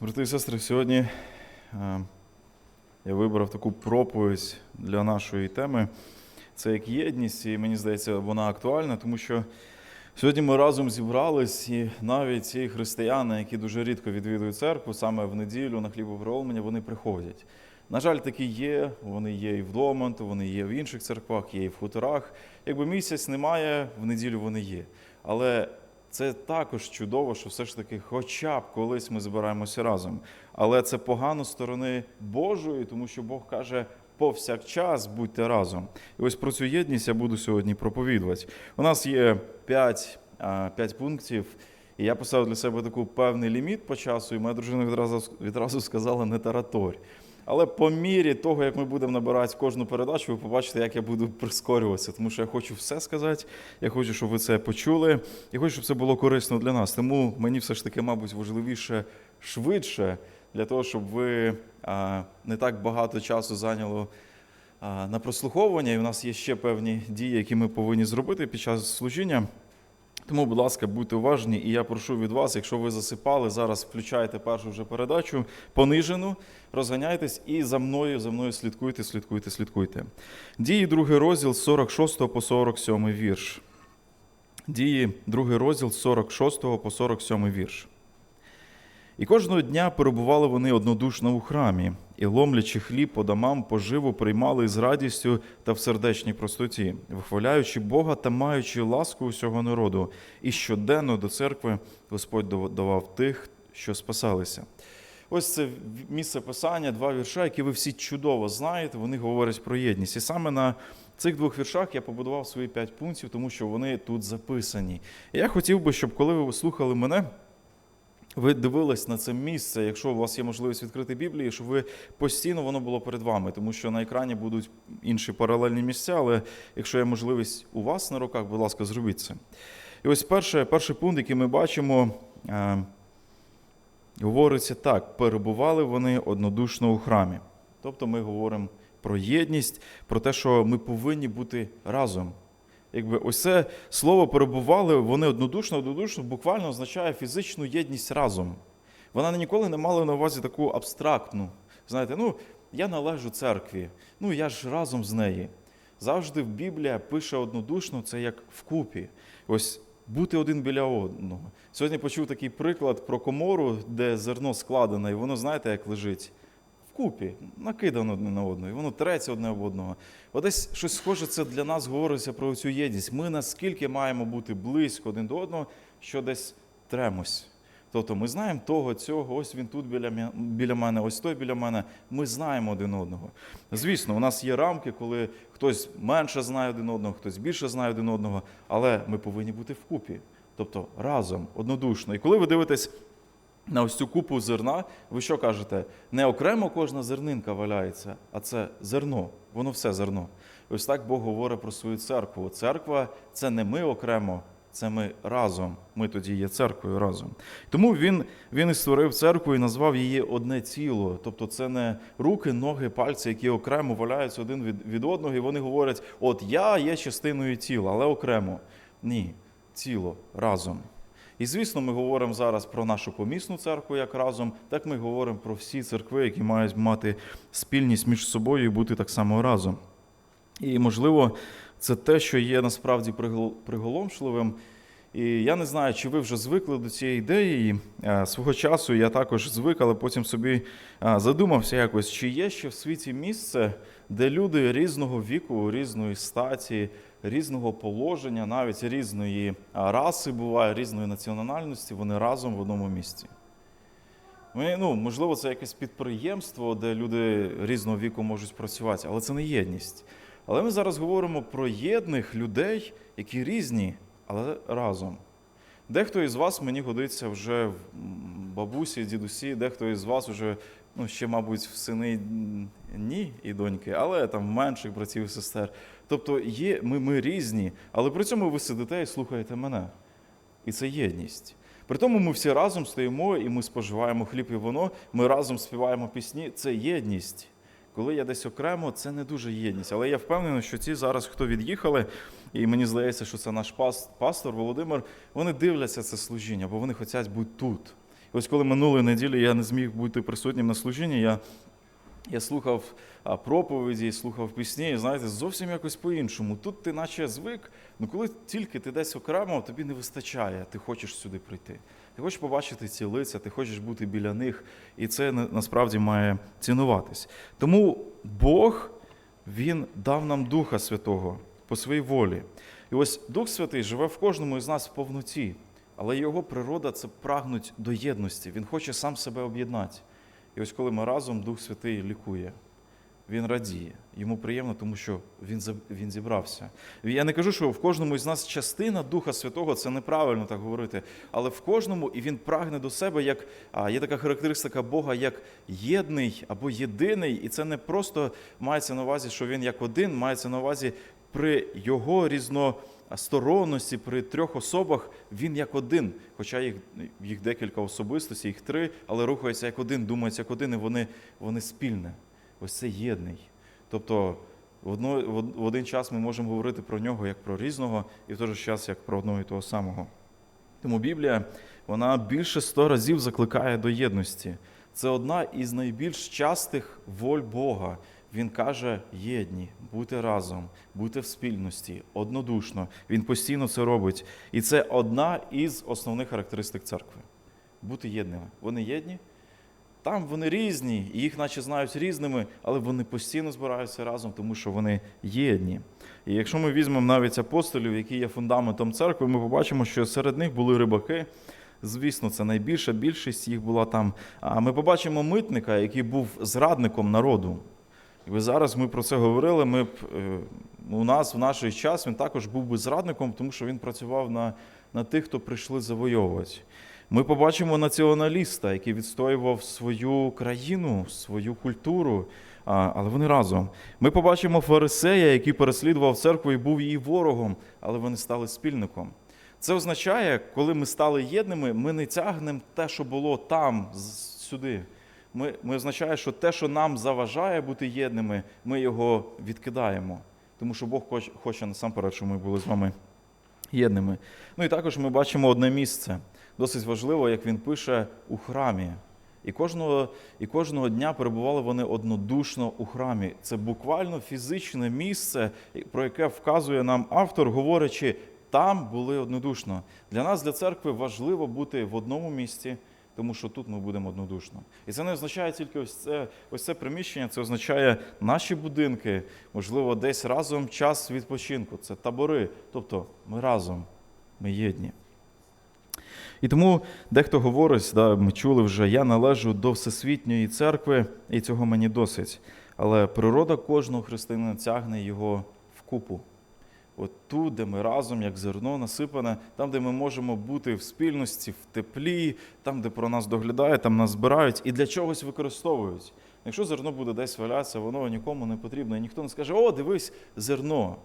Брати і сестри, сьогодні е, я вибрав таку проповідь для нашої теми. Це як єдність, і мені здається, вона актуальна, тому що сьогодні ми разом зібрались, і навіть ці християни, які дуже рідко відвідують церкву, саме в неділю на хлібоприломлення, вони приходять. На жаль, такі є, вони є і вдома, то вони є в інших церквах, є і в хуторах. Якби місяць немає, в неділю вони є. Але це також чудово, що все ж таки, хоча б колись ми збираємося разом. Але це погано сторони Божої, тому що Бог каже. Повсякчас будьте разом. І ось про цю єдність я буду сьогодні проповідувати. У нас є 5, 5 пунктів, і я поставив для себе таку певний ліміт по часу, і моя дружина відразу, відразу сказала не тараторь. Але по мірі того, як ми будемо набирати кожну передачу, ви побачите, як я буду прискорюватися, тому що я хочу все сказати, я хочу, щоб ви це почули, і хочу, щоб це було корисно для нас. Тому мені все ж таки, мабуть, важливіше швидше для того, щоб ви не так багато часу зайняло на прослуховування. І у нас є ще певні дії, які ми повинні зробити під час служіння. Тому, будь ласка, будьте уважні, і я прошу від вас, якщо ви засипали, зараз включайте першу вже передачу, понижену, розганяйтесь і за мною, за мною слідкуйте, слідкуйте, слідкуйте. Дії, другий розділ з 46 по 47 вірш. Дії, другий розділ з 46 по 47 вірш. І кожного дня перебували вони однодушно у храмі, і, ломлячи хліб по домам, поживу приймали з радістю та в сердечній простоті, вихваляючи Бога та маючи ласку усього народу, і щоденно до церкви Господь давав тих, що спасалися. Ось це місце писання, два вірша, які ви всі чудово знаєте, вони говорять про єдність. І саме на цих двох віршах я побудував свої п'ять пунктів, тому що вони тут записані. І я хотів би, щоб коли ви слухали мене, ви дивились на це місце, якщо у вас є можливість відкрити Біблію, щоб ви постійно воно було перед вами, тому що на екрані будуть інші паралельні місця, але якщо є можливість у вас на руках, будь ласка, зробіть це. І ось перший, перший пункт, який ми бачимо, е, говориться так: перебували вони однодушно у храмі. Тобто ми говоримо про єдність, про те, що ми повинні бути разом. Якби ось це слово перебували, вони однодушно, однодушно буквально означає фізичну єдність разом. Вона ніколи не мала на увазі таку абстрактну. Знаєте, ну я належу церкві, ну я ж разом з нею. Завжди Біблія пише однодушно, це як вкупі. Ось бути один біля одного. Сьогодні почув такий приклад про комору, де зерно складене, і воно, знаєте, як лежить. Вкупі, накидано одне на одного, і воно треться одне об одного. От десь щось схоже, це для нас говориться про цю єдність. Ми наскільки маємо бути близько один до одного, що десь тремось. Тобто ми знаємо того, цього, ось він тут біля біля мене, ось той біля мене. Ми знаємо один одного. Звісно, у нас є рамки, коли хтось менше знає один одного, хтось більше знає один одного, але ми повинні бути вкупі, тобто разом, однодушно. І коли ви дивитесь на ось цю купу зерна, ви що кажете? Не окремо кожна зернинка валяється, а це зерно, воно все зерно. Ось так Бог говорить про свою церкву. Церква це не ми окремо, це ми разом. Ми тоді є церквою разом. Тому він він і створив церкву і назвав її одне ціло. Тобто це не руки, ноги, пальці, які окремо валяються один від, від одного, і вони говорять: от я є частиною тіла, але окремо. Ні, ціло разом. І звісно, ми говоримо зараз про нашу помісну церкву як разом, так ми говоримо про всі церкви, які мають мати спільність між собою і бути так само разом. І, можливо, це те, що є насправді приголомшливим. І я не знаю, чи ви вже звикли до цієї ідеї. Свого часу я також звик, але потім собі задумався якось, чи є ще в світі місце, де люди різного віку, різної статі, різного положення, навіть різної раси буває, різної національності, вони разом в одному місці. Ми, ну, Можливо, це якесь підприємство, де люди різного віку можуть працювати, але це не єдність. Але ми зараз говоримо про єдних людей, які різні, але разом. Дехто із вас мені годиться вже бабусі, дідусі, дехто із вас вже ну, ще, мабуть, в сини ні і доньки, але там менших братів і сестер. Тобто є, ми, ми різні, але при цьому ви сидите і слухаєте мене. І це єдність. При тому ми всі разом стоїмо і ми споживаємо хліб і воно, ми разом співаємо пісні. Це єдність. Коли я десь окремо, це не дуже єдність. Але я впевнений, що ці зараз, хто від'їхали, і мені здається, що це наш пастор Володимир, вони дивляться це служіння, бо вони хочуть бути тут. Ось коли минулої неділі я не зміг бути присутнім на служінні, я, я слухав проповіді, слухав пісні, і знаєте, зовсім якось по-іншому. Тут ти наче звик, ну коли тільки ти десь окремо, тобі не вистачає, ти хочеш сюди прийти. Ти хочеш побачити ці лиця, ти хочеш бути біля них, і це насправді має цінуватись. Тому Бог, Він дав нам Духа Святого по своїй волі. І ось Дух Святий живе в кожному із нас в повноті, але його природа це прагнуть до єдності. Він хоче сам себе об'єднати. І ось коли ми разом, Дух Святий лікує. Він радіє, йому приємно, тому що він, він зібрався. Я не кажу, що в кожному із нас частина Духа Святого, це неправильно так говорити, але в кожному і він прагне до себе, як є така характеристика Бога, як єдний або єдиний, і це не просто мається на увазі, що він як один, мається на увазі при його різносторонності, при трьох особах він як один, хоча їх, їх декілька особистостей, їх три, але рухаються як один, думаються як один, і вони, вони спільне. Ось це єдний. Тобто в, одно, в один час ми можемо говорити про нього як про різного, і в той же час як про одного і того самого. Тому Біблія вона більше сто разів закликає до єдності. Це одна із найбільш частих воль Бога. Він каже: єдні, будьте разом, будьте в спільності, однодушно. Він постійно це робить. І це одна із основних характеристик церкви. Бути єдними. Вони єдні, там вони різні, їх наче знають різними, але вони постійно збираються разом, тому що вони єдні. І якщо ми візьмемо навіть апостолів, які є фундаментом церкви, ми побачимо, що серед них були рибаки. Звісно, це найбільша більшість їх була там. А ми побачимо митника, який був зрадником народу. Якби зараз ми про це говорили, ми б е, у нас в наш час він також був би зрадником, тому що він працював на, на тих, хто прийшли завойовувати. Ми побачимо націоналіста, який відстоював свою країну, свою культуру, але вони разом. Ми побачимо фарисея, який переслідував церкву і був її ворогом, але вони стали спільником. Це означає, коли ми стали єдними, ми не тягнемо те, що було там, сюди. Ми, ми означає, що те, що нам заважає бути єдними, ми його відкидаємо. Тому що Бог хоч- хоче насамперед, щоб ми були з вами єдними. Ну і також ми бачимо одне місце. Досить важливо, як він пише у храмі. І кожного, і кожного дня перебували вони однодушно у храмі. Це буквально фізичне місце, про яке вказує нам автор, говорячи, там були однодушно. Для нас, для церкви, важливо бути в одному місці, тому що тут ми будемо однодушно. І це не означає тільки ось це, ось це приміщення, це означає наші будинки, можливо, десь разом час відпочинку. Це табори. Тобто ми разом, ми єдні. І тому дехто говорить, да, ми чули вже, я належу до Всесвітньої церкви, і цього мені досить. Але природа кожного християнина тягне його вкупу. От тут, де ми разом, як зерно насипане, там, де ми можемо бути в спільності, в теплі, там, де про нас доглядають, там нас збирають і для чогось використовують. Якщо зерно буде десь валятися, воно нікому не потрібно, і ніхто не скаже, о, дивись, зерно.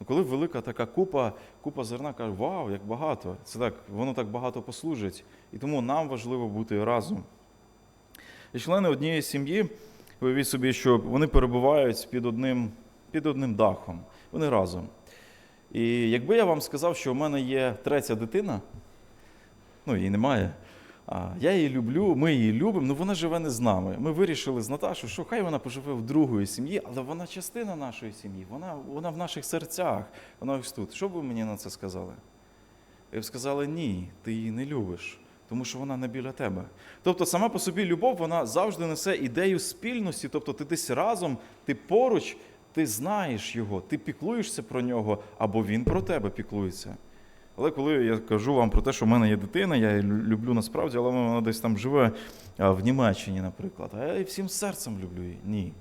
Ну, коли велика така купа, купа зерна каже, вау, як багато. Це так, воно так багато послужить. І тому нам важливо бути разом. І члени однієї сім'ї, уявіть собі, що вони перебувають під одним, під одним дахом. Вони разом. І якби я вам сказав, що у мене є третя дитина, ну її немає. Я її люблю, ми її любимо, але вона живе не з нами. Ми вирішили з Наташою, що хай вона поживе в другої сім'ї, але вона частина нашої сім'ї, вона, вона в наших серцях, вона ось тут. Що б ви мені на це сказали? Ви б сказали, ні, ти її не любиш, тому що вона не біля тебе. Тобто, сама по собі любов, вона завжди несе ідею спільності, тобто ти десь разом, ти поруч, ти знаєш його, ти піклуєшся про нього, або він про тебе піклується. Але коли я кажу вам про те, що в мене є дитина, я її люблю насправді, але вона десь там живе в Німеччині, наприклад, а я її всім серцем люблю її. Ні.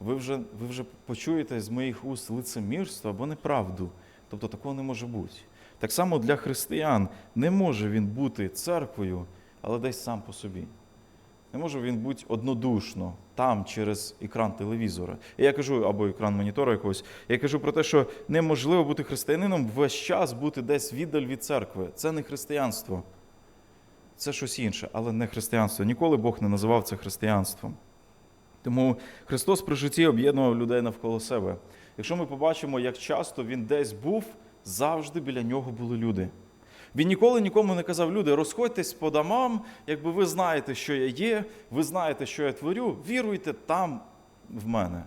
Ви вже, ви вже почуєте з моїх уст лицемірство або неправду. Тобто такого не може бути. Так само для християн не може він бути церквою, але десь сам по собі. Не може він бути однодушно там через екран телевізора. І я кажу, або екран монітора якогось. Я кажу про те, що неможливо бути християнином весь час бути десь віддаль від церкви. Це не християнство. Це щось інше, але не християнство. Ніколи Бог не називав це християнством. Тому Христос при житті об'єднував людей навколо себе. Якщо ми побачимо, як часто він десь був, завжди біля нього були люди. Він ніколи нікому не казав, люди, розходьтесь по домам, якби ви знаєте, що я є, ви знаєте, що я творю, віруйте там в мене.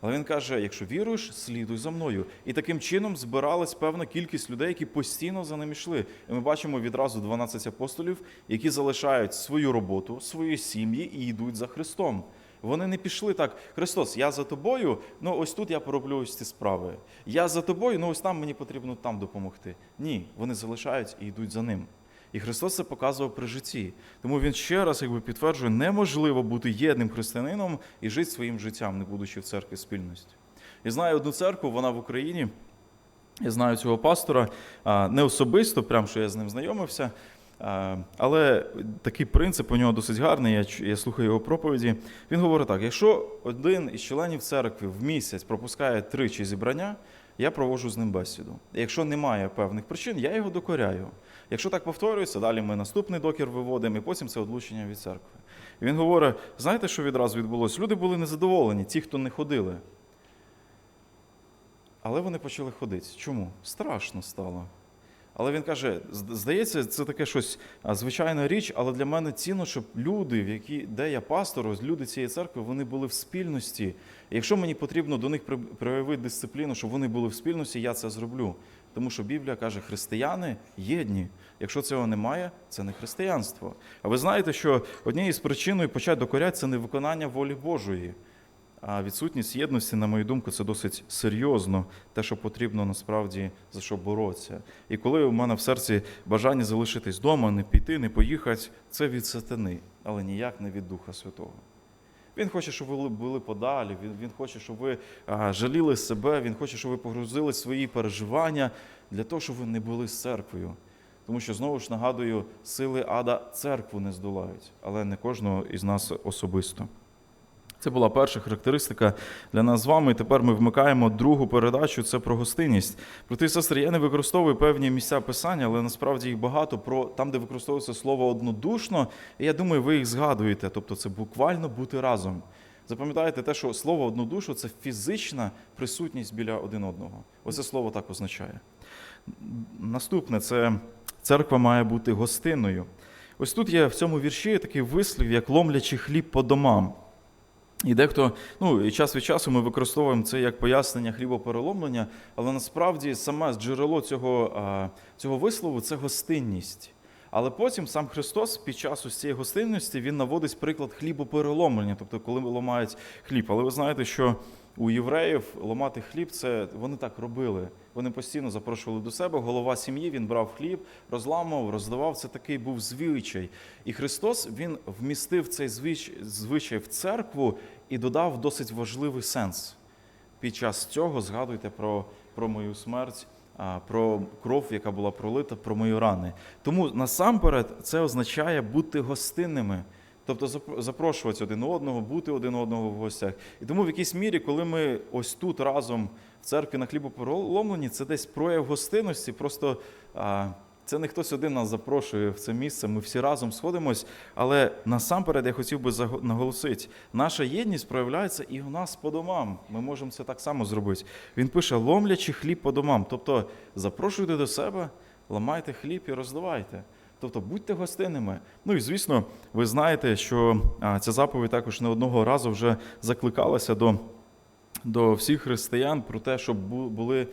Але він каже: якщо віруєш, слідуй за мною. І таким чином збиралась певна кількість людей, які постійно за ним йшли. І ми бачимо відразу 12 апостолів, які залишають свою роботу, свої сім'ї і йдуть за Христом. Вони не пішли так, Христос, я за тобою, ну ось тут я пороблю ось ці справи. Я за тобою, ну ось там мені потрібно там допомогти. Ні, вони залишають і йдуть за ним. І Христос це показував при житті. Тому він ще раз якби підтверджує, неможливо бути єдним християнином і жити своїм життям, не будучи в церкві спільності. І знаю одну церкву, вона в Україні. Я знаю цього пастора не особисто, прям що я з ним знайомився. А, Але такий принцип у нього досить гарний. Я, я слухаю його проповіді. Він говорить так: якщо один із членів церкви в місяць пропускає тричі зібрання, я проводжу з ним бесіду. Якщо немає певних причин, я його докоряю. Якщо так повторюється, далі ми наступний докір виводимо, і потім це одлучення від церкви. І він говорить: знаєте, що відразу відбулося? Люди були незадоволені, ті, хто не ходили. Але вони почали ходити. Чому? Страшно стало. Але він каже: здається, це таке щось звичайна річ, але для мене цінно, щоб люди, в які, де я пастор, люди цієї церкви, вони були в спільності. Якщо мені потрібно до них проявити дисципліну, щоб вони були в спільності, я це зроблю. Тому що Біблія каже, християни єдні. Якщо цього немає, це не християнство. А ви знаєте, що однією з причин почати докоряти це не виконання волі Божої. А відсутність єдності, на мою думку, це досить серйозно, те, що потрібно насправді за що боротися. І коли у мене в серці бажання залишитись вдома, не піти, не поїхати, це від сатани, але ніяк не від Духа Святого. Він хоче, щоб ви були подалі, він, він хоче, щоб ви а, жаліли себе, він хоче, щоб ви погрузили свої переживання для того, щоб ви не були з церквою. Тому що, знову ж нагадую, сили ада церкву не здолають, але не кожного із нас особисто. Це була перша характеристика для нас з вами. Тепер ми вмикаємо другу передачу це про гостинність. Брати і сестри, я не використовую певні місця писання, але насправді їх багато про там, де використовується слово однодушно. І я думаю, ви їх згадуєте. Тобто, це буквально бути разом. Запам'ятайте те, що слово однодушу це фізична присутність біля один одного. Оце слово так означає. Наступне це церква має бути гостинною. Ось тут є в цьому вірші такий вислів, як ломлячи хліб по домам. І дехто, ну і час від часу ми використовуємо це як пояснення хлібопереломлення, але насправді саме джерело цього, цього вислову це гостинність. Але потім сам Христос під час ось цієї гостинності він наводить приклад хлібопереломлення, тобто коли ламають хліб. Але ви знаєте, що у євреїв ламати хліб це вони так робили. Вони постійно запрошували до себе. Голова сім'ї він брав хліб, розламував, роздавав. Це такий був звичай. І Христос він вмістив цей звич- звичай в церкву і додав досить важливий сенс. Під час цього згадуйте про, про мою смерть, про кров, яка була пролита, про мої рани. Тому насамперед це означає бути гостинними. Тобто запрошувати один одного, бути один одного в гостях. І тому в якійсь мірі, коли ми ось тут разом в церкві на хлібопереломленні, це десь прояв гостинності. Просто а, це не хтось один нас запрошує в це місце. Ми всі разом сходимось. Але насамперед я хотів би наголосити, наша єдність проявляється і у нас по домам. Ми можемо це так само зробити. Він пише: ломлячи хліб по домам. Тобто запрошуйте до себе, ламайте хліб і роздавайте. Тобто будьте гостинними. Ну і звісно, ви знаєте, що ця заповідь також не одного разу вже закликалася до, до всіх християн про те, щоб були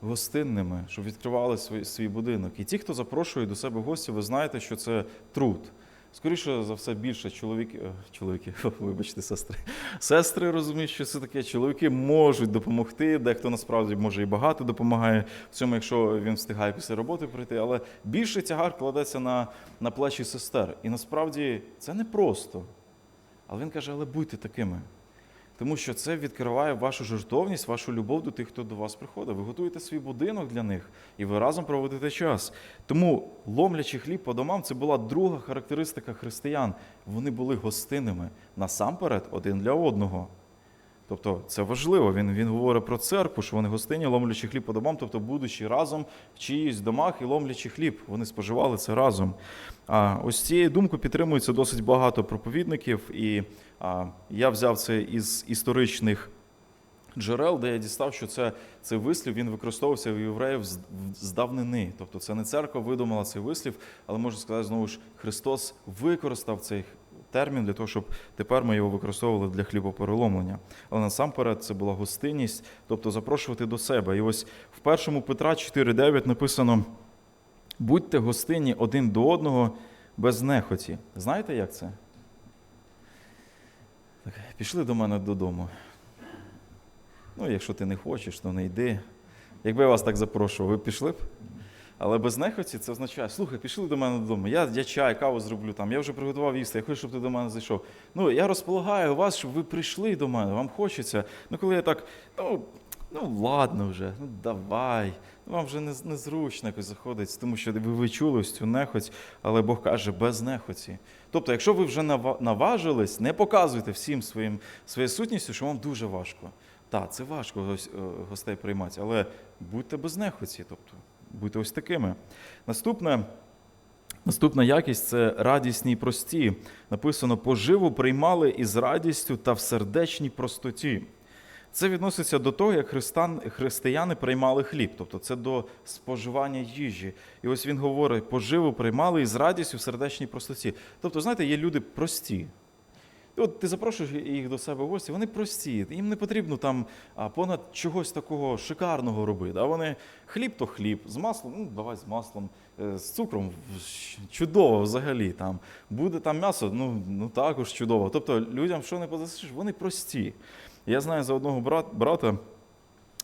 гостинними, щоб відкривали свій, свій будинок. І ті, хто запрошує до себе гостів, ви знаєте, що це труд. Скоріше за все, більше чоловіки, е, чоловіки, вибачте, сестри. Сестри розуміють, що це таке. Чоловіки можуть допомогти. Дехто насправді може і багато допомагає в цьому, якщо він встигає після роботи прийти. Але більше тягар кладеться на, на плечі сестер. І насправді це не просто. Але він каже, але будьте такими. Тому що це відкриває вашу жертовність, вашу любов до тих, хто до вас приходить. Ви готуєте свій будинок для них, і ви разом проводите час. Тому ломлячи хліб по домам, це була друга характеристика християн. Вони були гостинними насамперед один для одного. Тобто це важливо. Він, він говорить про церкву, що вони гостині, ломлячи хліб по домам, тобто будучи разом в чиїсь домах і ломлячи хліб. Вони споживали це разом. А ось цією думкою підтримується досить багато проповідників, і а, я взяв це із історичних джерел, де я дістав, що це, цей вислів він використовувався у євреїв з, з давнини. Тобто це не церква видумала цей вислів, але можу сказати, знову ж Христос використав цей термін для того, щоб тепер ми його використовували для хлібопереломлення. Але насамперед це була гостинність, тобто запрошувати до себе. І ось в першому Петра 4.9 написано: будьте гостинні один до одного без нехоті. Знаєте, як це? Так, пішли до мене додому. Ну, якщо ти не хочеш, то не йди. Якби я вас так запрошував, ви б пішли б? Але без нехоті це означає, слухай, пішли до мене додому. Я, я чай, каву зроблю там, я вже приготував їсти, я хочу, щоб ти до мене зайшов. Ну, я розполагаю вас, щоб ви прийшли до мене, вам хочеться. Ну, коли я так, ну, ну ладно вже, ну давай. Ну, вам вже не, незручно якось заходить, тому що ви, ви чули ось цю нехоть, але Бог каже, без нехоті. Тобто, якщо ви вже наважились, не показуйте всім своїм, своєю сутністю, що вам дуже важко. Так, це важко е, гостей приймати, але будьте без нехоті, тобто будьте ось такими. Наступне. Наступна якість це радісні й прості. Написано: поживу приймали із радістю та в сердечній простоті. Це відноситься до того, як християн, християни приймали хліб, тобто це до споживання їжі. І ось він говорить: поживу приймали із радістю в сердечній простоті. Тобто, знаєте, є люди прості. От ти запрошуєш їх до себе в гості, вони прості, їм не потрібно там понад чогось такого шикарного робити. А вони хліб то хліб, з маслом, ну давай з маслом, е, з цукром чудово взагалі. Там буде там м'ясо, ну, ну також чудово. Тобто людям, що не позасиш, вони прості. Я знаю за одного брат, брата.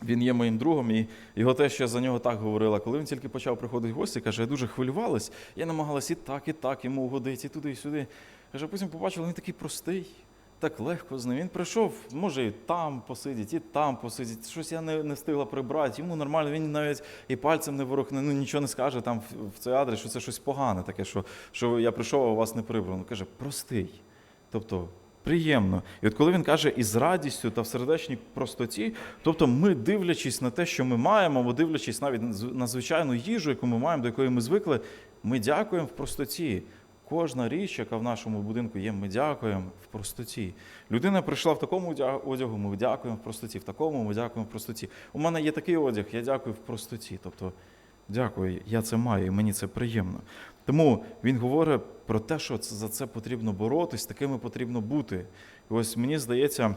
Він є моїм другом, і його те, що я за нього так говорила. Коли він тільки почав приходити в гості, каже, я дуже хвилювалась, я намагалась і так, і так йому угодити, і туди, і сюди. Каже, потім побачила, він такий простий, так легко з ним. Він прийшов, може і там посидіти, і там посидіти. Щось я не, не встигла прибрати. Йому нормально, він навіть і пальцем не ворухне, ну нічого не скаже там в, в цей адрес, що це щось погане таке, що, що я прийшов, а у вас не прибрано. Каже, простий. Тобто приємно. І от коли він каже із радістю та в сердечній простоті, тобто ми, дивлячись на те, що ми маємо, або дивлячись навіть на звичайну їжу, яку ми маємо, до якої ми звикли, ми дякуємо в простоті. Кожна річ, яка в нашому будинку є, ми дякуємо в простоті. Людина прийшла в такому одягу, ми дякуємо в простоті, в такому ми дякуємо в простоті. У мене є такий одяг, я дякую в простоті. Тобто, дякую, я це маю, і мені це приємно. Тому він говорить про те, що за це потрібно боротись, такими потрібно бути. І ось мені здається,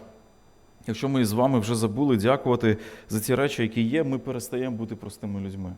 якщо ми з вами вже забули дякувати за ті речі, які є, ми перестаємо бути простими людьми.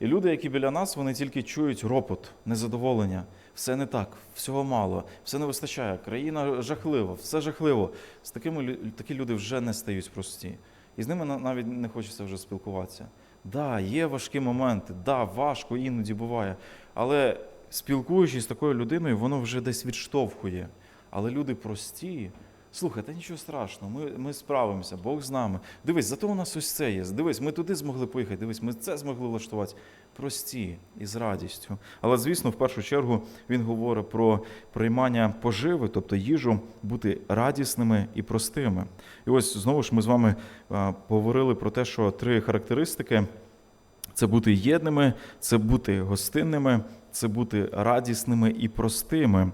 І люди, які біля нас, вони тільки чують ропот, незадоволення. Все не так, всього мало, все не вистачає, країна жахлива, все жахливо. З такими такі люди вже не стають прості. І з ними на- навіть не хочеться вже спілкуватися. Да, є важкі моменти, да, важко іноді буває. Але спілкуючись з такою людиною, воно вже десь відштовхує. Але люди прості. Слухай, та нічого страшного, ми, ми справимося, Бог з нами. Дивись, зато у нас ось це є. Дивись, ми туди змогли поїхати, дивись, ми це змогли влаштувати. Прості і з радістю. Але, звісно, в першу чергу він говорить про приймання поживи, тобто їжу, бути радісними і простими. І ось знову ж ми з вами а, поговорили про те, що три характеристики це бути єдними, це бути гостинними, це бути радісними і простими.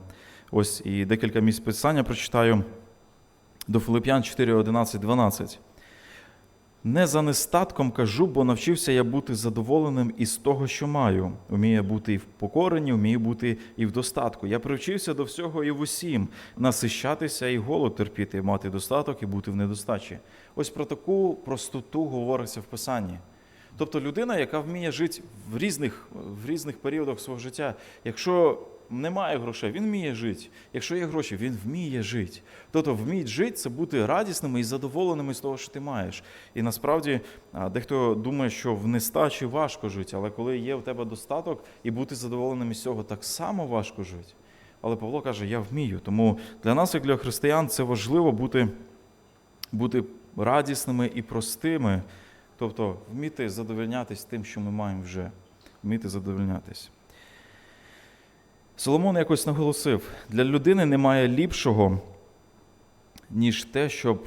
Ось і декілька місць писання прочитаю до Филип'ян 4, 11, 12. Не за нестатком кажу, бо навчився я бути задоволеним із того, що маю. Вмію бути і в покоренні, вмію бути і в достатку. Я привчився до всього і в усім, насищатися і голод терпіти, мати достаток і бути в недостачі. Ось про таку простоту говориться в Писанні. Тобто людина, яка вміє жити в різних, в різних періодах свого життя, якщо немає грошей, він вміє жити. Якщо є гроші, він вміє жити. Тобто вміти жити це бути радісними і задоволеними з того, що ти маєш. І насправді дехто думає, що в нестачі важко жити, але коли є у тебе достаток і бути задоволеним із цього так само важко жити. Але Павло каже, я вмію. Тому для нас, як для християн, це важливо бути, бути радісними і простими. Тобто вміти задовольнятись тим, що ми маємо вже, вміти задовольнятись. Соломон якось наголосив: для людини немає ліпшого, ніж те, щоб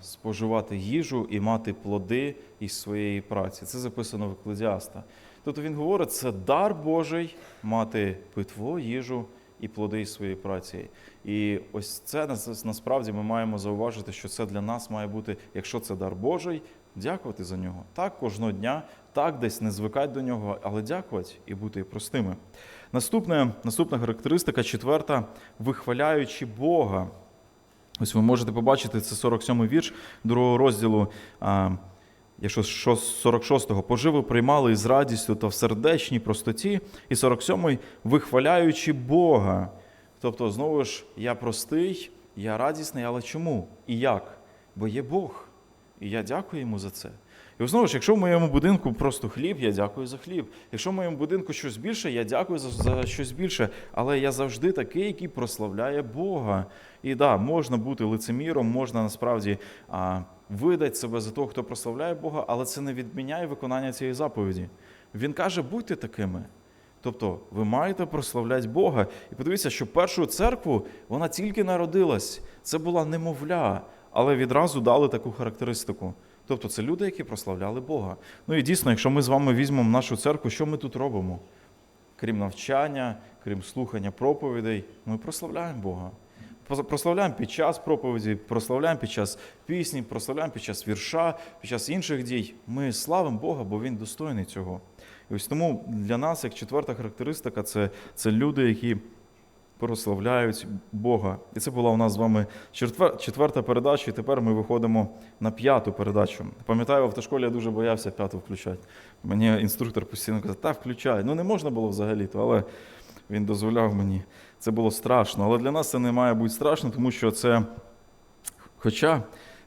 споживати їжу і мати плоди із своєї праці. Це записано в Еклезіаста. Тобто він говорить, це дар Божий мати питво, їжу і плоди із своєї праці. І ось це насправді ми маємо зауважити, що це для нас має бути, якщо це дар Божий, дякувати за нього. Так кожного дня, так десь не звикати до нього, але дякувати і бути простими. Наступне, наступна характеристика, четверта, вихваляючи Бога. Ось ви можете побачити, це 47-й вірш другого розділу. Якщо з 46-го поживу приймали із радістю та в сердечній простоті, і 47-й вихваляючи Бога. Тобто, знову ж, я простий, я радісний, але чому? І як? Бо є Бог. І я дякую йому за це. І знову ж, якщо в моєму будинку просто хліб, я дякую за хліб. Якщо в моєму будинку щось більше, я дякую за, за щось більше. Але я завжди такий, який прославляє Бога. І да, можна бути лицеміром, можна насправді а, видати себе за того, хто прославляє Бога, але це не відміняє виконання цієї заповіді. Він каже, будьте такими. Тобто ви маєте прославляти Бога. І подивіться, що першу церкву вона тільки народилась. Це була немовля, але відразу дали таку характеристику. Тобто це люди, які прославляли Бога. Ну і дійсно, якщо ми з вами візьмемо нашу церкву, що ми тут робимо? Крім навчання, крім слухання проповідей, ми прославляємо Бога. Прославляємо під час проповіді, прославляємо під час пісні, прославляємо під час вірша, під час інших дій. Ми славимо Бога, бо Він достойний цього. І ось тому для нас, як четверта характеристика, це, це люди, які прославляють Бога. І це була у нас з вами четверта передача, і тепер ми виходимо на п'яту передачу. Пам'ятаю, в автошколі я дуже боявся п'яту включати. Мені інструктор постійно казав, та включай. Ну не можна було взагалі-то, але він дозволяв мені. Це було страшно. Але для нас це не має бути страшно, тому що це, хоча,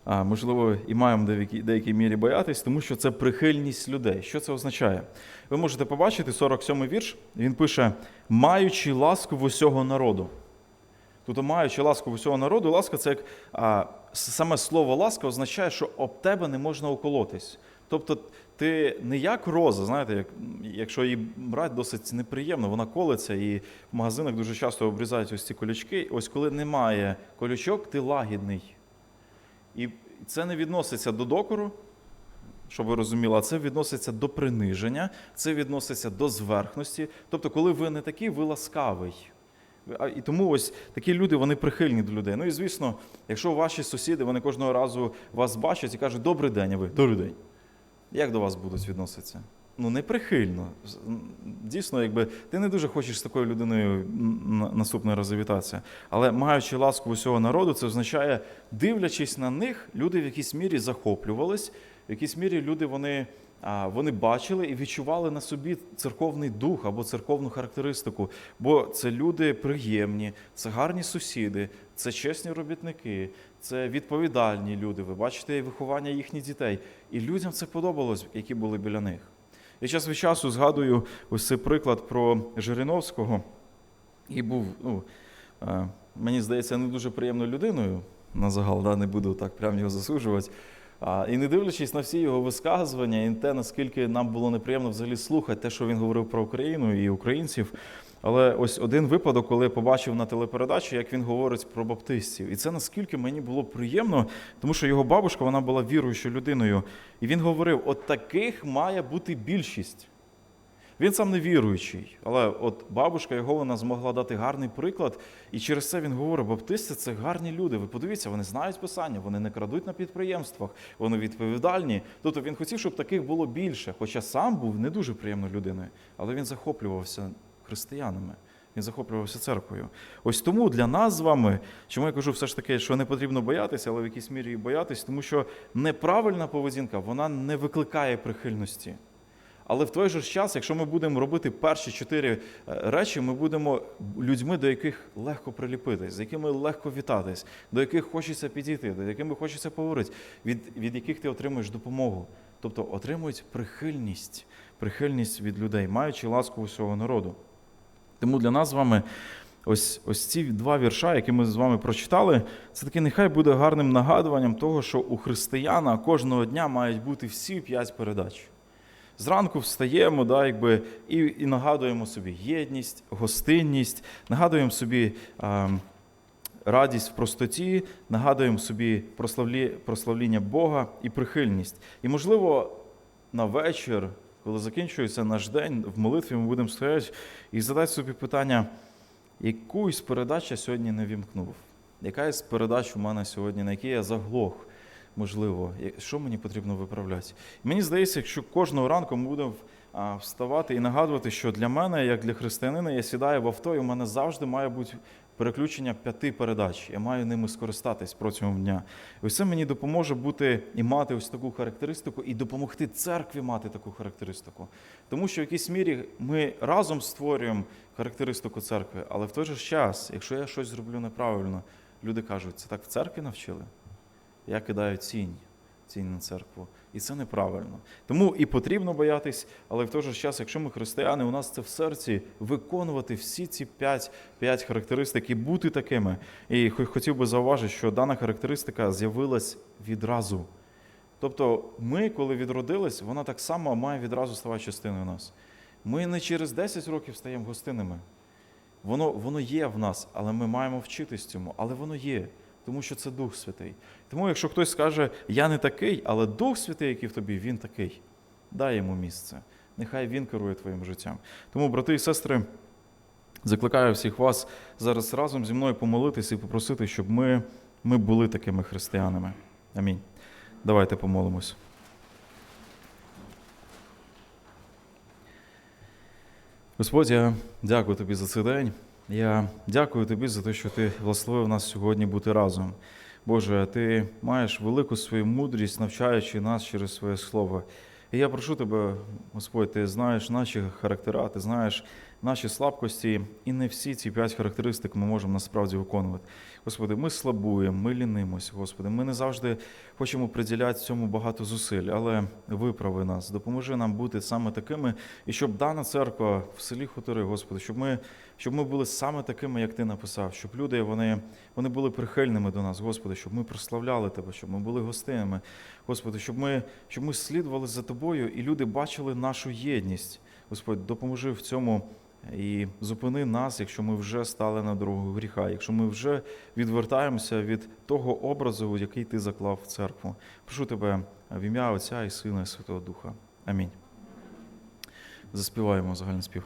можливо, і маємо деякій, деякій мірі боятись, тому що це прихильність людей. Що це означає? Ви можете побачити 47-й вірш. Він пише: маючи ласку в усього народу. Тобто, маючи ласку в усього народу, ласка це як а, саме слово ласка означає, що об тебе не можна уколотись. Тобто, ти не як роза, знаєте, як, якщо її брати досить неприємно, вона колиться, і в магазинах дуже часто обрізають ось ці колючки. Ось коли немає колючок, ти лагідний. І це не відноситься до докору, щоб ви розуміли, а це відноситься до приниження, це відноситься до зверхності. Тобто, коли ви не такий, ви ласкавий. І тому ось такі люди вони прихильні до людей. Ну і звісно, якщо ваші сусіди вони кожного разу вас бачать і кажуть Добрий день, а ви добрий день. Як до вас будуть відноситися? Ну, неприхильно. Дійсно, якби ти не дуже хочеш з такою людиною м, на- наступний раз завітатися. Але маючи ласку усього народу, це означає, дивлячись на них, люди в якійсь мірі захоплювались, в якійсь мірі люди вони, вони бачили і відчували на собі церковний дух або церковну характеристику. Бо це люди приємні, це гарні сусіди, це чесні робітники, це відповідальні люди. Ви бачите виховання їхніх дітей. І людям це подобалось, які були біля них. Я час від часу згадую ось цей приклад про Жириновського. І був, ну, е, мені здається, не дуже приємною людиною на загал, да, не буду так прям його засуджувати. А, і не дивлячись на всі його висказування, і те, наскільки нам було неприємно взагалі слухати те, що він говорив про Україну і українців. Але ось один випадок, коли я побачив на телепередачі, як він говорить про баптистів. І це наскільки мені було приємно, тому що його бабушка вона була віруючою людиною. І він говорив: от таких має бути більшість. Він сам не віруючий, але от бабушка його вона змогла дати гарний приклад, і через це він говорить: баптисти це гарні люди. Ви подивіться, вони знають писання, вони не крадуть на підприємствах, вони відповідальні. Тобто він хотів, щоб таких було більше. Хоча сам був не дуже приємною людиною, але він захоплювався християнами. Він захоплювався церквою. Ось тому для нас з вами, чому я кажу все ж таки, що не потрібно боятися, але в якійсь мірі і боятись, тому що неправильна поведінка вона не викликає прихильності. Але в той же час, якщо ми будемо робити перші чотири е, речі, ми будемо людьми, до яких легко приліпитись, з якими легко вітатись, до яких хочеться підійти, до якими хочеться поговорити, від, від яких ти отримуєш допомогу. Тобто отримують прихильність, прихильність від людей, маючи ласку усього народу. Тому для нас з вами ось, ось ці два вірша, які ми з вами прочитали, це таки нехай буде гарним нагадуванням того, що у християна кожного дня мають бути всі п'ять передач. Зранку встаємо, да, якби, і, і нагадуємо собі єдність, гостинність, нагадуємо собі а, радість в простоті, нагадуємо собі прославлі, прославління Бога і прихильність. І, можливо, на вечір, коли закінчується наш день, в молитві ми будемо стояти і задати собі питання, якусь передачу я сьогодні не вімкнув. Якась передач у мене сьогодні, на якій я заглох, можливо, що мені потрібно виправляти. Мені здається, якщо кожного ранку ми будемо вставати і нагадувати, що для мене, як для християнина, я сідаю в авто, і у мене завжди має бути переключення п'яти передач. Я маю ними скористатись протягом дня. І це мені допоможе бути і мати ось таку характеристику, і допомогти церкві мати таку характеристику. Тому що в якійсь мірі ми разом створюємо характеристику церкви, але в той же час, якщо я щось зроблю неправильно, люди кажуть, це так в церкві навчили? Я кидаю цінь, цінь на церкву. І це неправильно. Тому і потрібно боятись, але в той же час, якщо ми християни, у нас це в серці виконувати всі ці п'ять, характеристик і бути такими. І хотів би зауважити, що дана характеристика з'явилась відразу. Тобто, ми, коли відродились, вона так само має відразу ставати частиною нас. Ми не через 10 років стаємо гостинними. Воно, воно є в нас, але ми маємо вчитись цьому. Але воно є, тому що це Дух Святий. Тому, якщо хтось скаже, я не такий, але Дух Святий, який в тобі, він такий, дай йому місце. Нехай він керує твоїм життям. Тому, брати і сестри, закликаю всіх вас зараз разом зі мною помолитися і попросити, щоб ми, ми були такими християнами. Амінь. Давайте помолимось. Господь, я дякую тобі за цей день. Я дякую тобі за те, що ти благословив нас сьогодні бути разом. Боже, ти маєш велику свою мудрість, навчаючи нас через своє слово. І я прошу тебе, Господь, ти знаєш наші характера, ти знаєш наші слабкості, і не всі ці п'ять характеристик ми можемо насправді виконувати. Господи, ми слабуємо, ми лінимось, Господи. Ми не завжди хочемо приділяти цьому багато зусиль, але виправи нас, допоможи нам бути саме такими, і щоб дана церква в селі Хутори, Господи, щоб ми, щоб ми були саме такими, як Ти написав, щоб люди вони, вони були прихильними до нас, Господи, щоб ми прославляли Тебе, щоб ми були гостинами, Господи, щоб ми, щоб ми слідували за Тобою, і люди бачили нашу єдність. Господь, допоможи в цьому. І зупини нас, якщо ми вже стали на дорогу гріха, якщо ми вже відвертаємося від того образу, який ти заклав в церкву. Прошу тебе в ім'я Отця і Сина і Святого Духа. Амінь. Заспіваємо загальний спів.